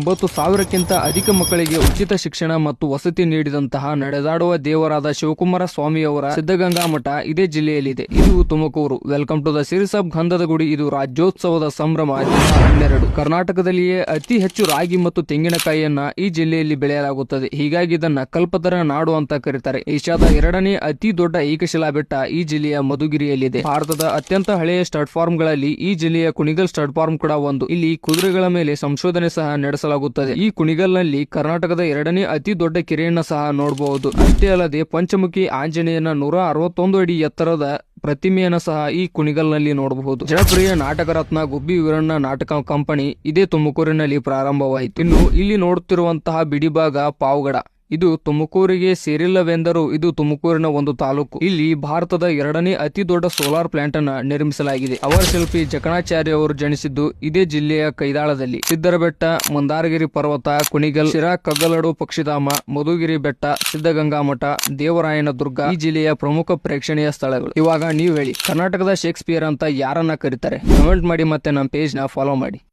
ಒಂಬತ್ತು ಸಾವಿರಕ್ಕಿಂತ ಅಧಿಕ ಮಕ್ಕಳಿಗೆ ಉಚಿತ ಶಿಕ್ಷಣ ಮತ್ತು ವಸತಿ ನೀಡಿದಂತಹ ನಡೆದಾಡುವ ದೇವರಾದ ಶಿವಕುಮಾರ ಸ್ವಾಮಿಯವರ ಸಿದ್ಧಗಂಗಾ ಮಠ ಇದೇ ಜಿಲ್ಲೆಯಲ್ಲಿದೆ. ಇದು ತುಮಕೂರು. ವೆಲ್ಕಮ್ ಟು ದ ಸಿರಿಸಬ್ ಗಂಧದ ಗುಡಿ ಇದು ರಾಜ್ಯೋತ್ಸವದ ಸಂಭ್ರಮ. ಹನ್ನೆರಡು. ಕರ್ನಾಟಕದಲ್ಲಿಯೇ ಅತಿ ಹೆಚ್ಚು ರಾಗಿ ಮತ್ತು ತೆಂಗಿನಕಾಯಿಯನ್ನ ಈ ಜಿಲ್ಲೆಯಲ್ಲಿ ಬೆಳೆಯಲಾಗುತ್ತದೆ. ಹೀಗಾಗಿ ಇದನ್ನ ಕಲ್ಪತರ ನಾಡು ಅಂತ ಕರೀತಾರೆ. ಏಷ್ಯಾದ ಎರಡನೇ ಅತಿ ದೊಡ್ಡ ಏಕಶಿಲಾ ಬೆಟ್ಟ ಈ ಜಿಲ್ಲೆಯ ಮಧುಗಿರಿಯಲ್ಲಿದೆ. ಭಾರತದ ಅತ್ಯಂತ ಹಳೆಯ ಸ್ಟಡ್ ಫಾರ್ಮ್ಗಳಲ್ಲಿ ಈ ಜಿಲ್ಲೆಯ ಕುಣಿಗಲ್ ಸ್ಟಡ್ ಫಾರ್ಮ್ ಕೂಡ ಒಂದು. ಇಲ್ಲಿ ಕುದುರೆಗಳ ಮೇಲೆ ಸಂಶೋಧನೆ ಸಹ ನಡೆಸಲಾಗುತ್ತದೆ ಈ ಕುಣಿಗಲ್ನಲ್ಲಿ ಕರ್ನಾಟಕದ ಎರಡನೇ ಅತಿ ದೊಡ್ಡ ಕೆರೆಯನ್ನು ಸಹ ನೋಡಬಹುದು ಅಷ್ಟೇ ಅಲ್ಲದೆ ಪಂಚಮುಖಿ ಆಂಜನೇಯನ ನೂರ ಅರವತ್ತೊಂದು ಅಡಿ ಎತ್ತರದ ಪ್ರತಿಮೆಯನ್ನು ಸಹ ಈ ಕುಣಿಗಲ್ನಲ್ಲಿ ನೋಡಬಹುದು. ಜನಪ್ರಿಯ ನಾಟಕ ರತ್ನ ಗುಬ್ಬಿ ವೀರಣ್ಣ ನಾಟಕ ಕಂಪನಿ ಇದೇ ತುಮಕೂರಿನಲ್ಲಿ ಪ್ರಾರಂಭವಾಯಿತು. ಇನ್ನು ಇಲ್ಲಿ ನೋಡುತ್ತಿರುವಂತಹ ಬಿಡಿಭಾಗ ಪಾವಗಡ. ಇದು ತುಮಕೂರಿಗೆ ಸೇರಿಲ್ಲವೆಂದರೂ ಇದು ತುಮಕೂರಿನ ಒಂದು ತಾಲೂಕು. ಇಲ್ಲಿ ಭಾರತದ ಎರಡನೇ ಅತಿ ದೊಡ್ಡ ಸೋಲಾರ್ ಪ್ಲಾಂಟ್ ಅನ್ನು ನಿರ್ಮಿಸಲಾಗಿದೆ. ಅವರ ಶಿಲ್ಪಿ ಜಕಣಾಚಾರ್ಯ ಅವರು ಜನಿಸಿದ್ದು ಇದೇ ಜಿಲ್ಲೆಯ ಕೈದಾಳದಲ್ಲಿ. ಸಿದ್ದರಬೆಟ್ಟ, ಮಂದಾರಗಿರಿ ಪರ್ವತ, ಕುಣಿಗಲ್, ಶಿರಾ ಕಗ್ಗಲಡು, ಪಕ್ಷಿಧಾಮ, ಮಧುಗಿರಿ ಬೆಟ್ಟ ಸಿದ್ಧಗಂಗಾ ಮಠ ದೇವರಾಯನ ದುರ್ಗ ಈ ಜಿಲ್ಲೆಯ ಪ್ರಮುಖ ಪ್ರೇಕ್ಷಣೀಯ ಸ್ಥಳಗಳು. ಇವಾಗ ನೀವು ಹೇಳಿ, ಕರ್ನಾಟಕದ ಶೇಕ್ಸ್ಪಿಯರ್ ಅಂತ ಯಾರನ್ನ ಕರೀತಾರೆ? ಕಮೆಂಟ್ ಮಾಡಿ ಮತ್ತೆ ನಮ್ಮ ಪೇಜ್ನ ಫಾಲೋ ಮಾಡಿ.